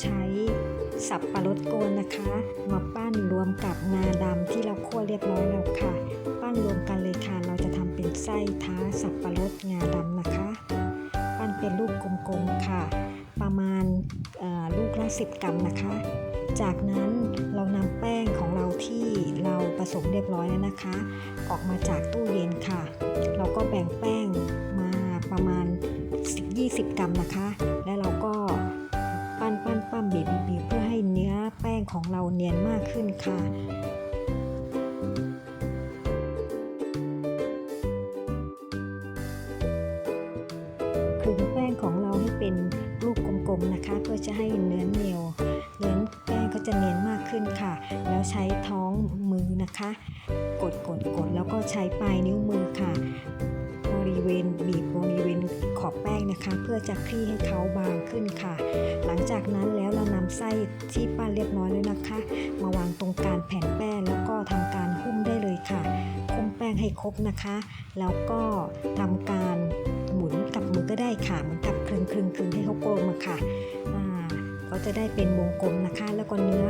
ใช้สับปะรดโกนนะคะ มาปั้นรวมกับงาดำที่เราคั่วเรียบร้อยแล้วค่ะ ปั้นรวมกันเลยค่ะ เราจะทำเป็นไส้ท้าสับปะรดงาดำนะคะ ปั้นเป็นลูกกลมๆค่ะ ประมาณลูกละ10กรัมนะคะ จากนั้นเรานำแป้งของเราที่เราผสมเรียบร้อยแล้วนะคะ ออกมาจากตู้เย็นค่ะ เราก็แบ่งแป้งมาประมาณ 20 กรัมนะคะ งของเราเนียนมากขึ้นค่ะคลึงแป้งของเราให้เป็นลูกกลมๆนะคะ เพื่อจะให้เนื้อเหนียวเนื้อแป้งก็จะเนียนมากขึ้นค่ะ แล้วใช้ท้องมือนะคะ กดกดกดแล้วก็ใช้ปลายนิ้วมือค่ะ ริเวณบีบบริเวณขอบแป้งนะคะ เพื่อจะคลี่ให้เขาบางขึ้นค่ะ หลังจากนั้นแล้วเรานำไส้ที่ปั้นเรียบร้อยแล้วนะคะ มาวางตรงกลางแผ่นแป้งแล้วก็ทำการหุ้มได้เลยค่ะ หุ้มแป้งให้ครบนะคะ แล้วก็ทำการหมุนกับมือก็ได้ค่ะเหมือนกับคลึงคลึงคลึงให้เขากลมอะค่ะอ่าก็จะได้เป็นวงกลมนะคะ แล้วก็เนื้อ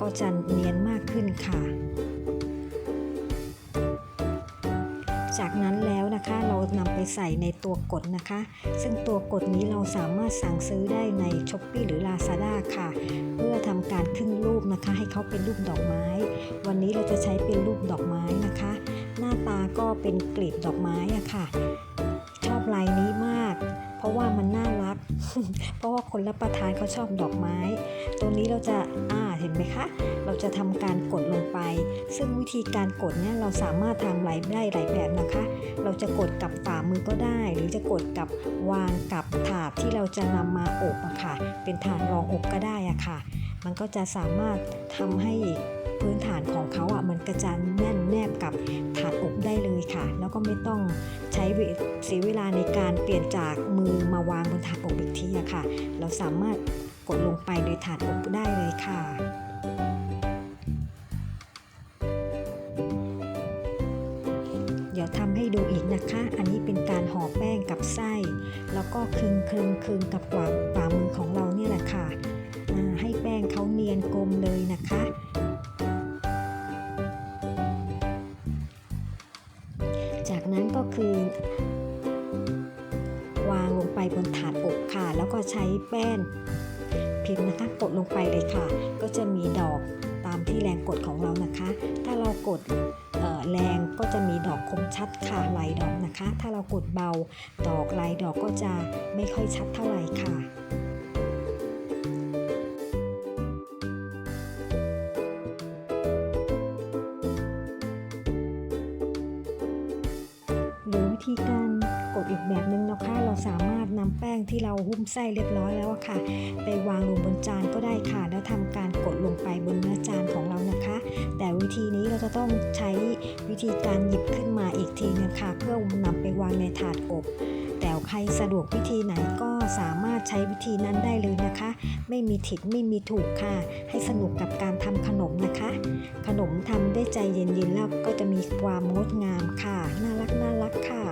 ก็จะเนียนมากขึ้นค่ะ จากนั้นแล้วนะคะเรานำไปใส่ในตัวกดนะคะ ซึ่งตัวกดนี้เราสามารถสั่งซื้อได้ใน s h อป e e หรือ Lazada ค่ะ เพื่อทำการขึ้นรูปนะคะ ให้เขาเป็นรูปดอกไม้ วันนี้เราจะใช้เป็นรูปดอกไม้นะคะ หน้าตาก็เป็นกลีบดอกไม้อะค่ะ ชอบลายนี้มาก เพราะว่ามันน่า เพราะว่าคนรับประทานเขาชอบดอกไม้ตัวนี้เราจะอ่าเห็นไหมคะ เราจะทำการกดลงไป ซึ่งวิธีการกดเนี่ยเราสามารถทำหลายได้หลายแบบนะคะ เราจะกดกับฝ่ามือก็ได้ หรือจะกดกับวางกับถาดที่เราจะนำมาอบอะค่ะ เป็นถาดรองอบก็ได้อะค่ะ มันก็จะสามารถทำให้พื้นฐานของเขาอะมันกระจานแน่นแนบกับถาดอบ แล้วก็ไม่ต้องใช้เสียเวลาในการเปลี่ยนจากมือมาวางบนถาดอบอีกทีอะค่ะ เราสามารถกดลงไปโดยถาดอบได้เลยค่ะเดี๋ยวทำให้ดูอีกนะคะ อันนี้เป็นการห่อแป้งกับไส้ แล้วก็คลึงคลึงคลึงกับฝ่าฝ่ามือของเราเนี่ยแหละค่ะ ให้แป้งเขาเนียนกลมเลยนะคะ ก็คือ วางลงไปบนถาดอบค่ะ แล้วก็ใช้แป้นพิมพ์นะคะกดลงไปเลยค่ะ ก็จะมีดอกตามที่แรงกดของเรานะคะ ถ้าเรากดแรงก็จะมีดอกคมชัดค่ะลายดอกนะคะ ถ้าเรากดเบาดอกลายดอกก็จะไม่ค่อยชัดเท่าไหร่ค่ะ หรือวิธีการกดอีกแบบหนึ่งนะคะ เราสามารถนำแป้งที่เราหุ้มไส้เรียบร้อยแล้วค่ะ ไปวางลงบนจานก็ได้ค่ะ แล้วทำการกดลงไปบนเนื้อจานของเรานะคะ แต่วิธีนี้เราจะต้องใช้วิธีการหยิบขึ้นมาอีกทีนึงค่ะเพื่อนำไปวางในถาดอบแต่ใครสะดวกวิธีไหนก็สามารถใช้วิธีนั้นได้เลยนะคะ ไม่มีผิดไม่มีถูกค่ะ ให้สนุกกับการทำขนมนะคะ ขนมทำได้ใจเย็นๆแล้วก็จะมีความงดงามค่ะ น่ารักน่ารักค่ะ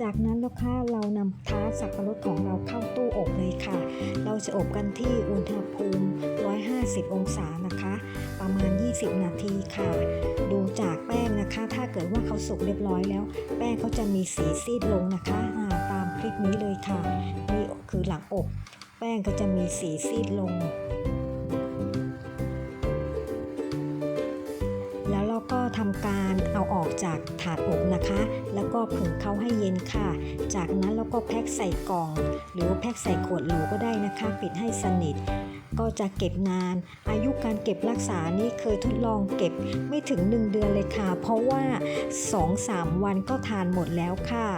จากนั้นลูกค้าเรานำท้าสับปะรดของเราเข้าตู้อบเลยค่ะ เราจะอบกันที่อุณหภูมิ 150 องศานะคะ ประมาณ 20 นาทีค่ะ ดูจากแป้งนะคะ ถ้าเกิดว่าเขาสุกเรียบร้อยแล้ว แป้งเขาจะมีสีซีดลงนะคะอ่าตา คลิปนี้เลยค่ะ นี่คือหลังอบแป้งก็จะมีสีซีดลง แล้วเราก็ทำการเอาออกจากถาดอบนะคะ แล้วก็ผึ่งเขาให้เย็นค่ะ จากนั้นเราก็แพ็คใส่กล่อง หรือแพ็คใส่ขวดโหลก็ได้นะคะ ปิดให้สนิทก็จะเก็บนาน อายุการเก็บรักษานี่เคยทดลองเก็บไม่ถึง 1 เดือนเลยค่ะ เพราะว่า 2-3 วันก็ทานหมดแล้วค่ะ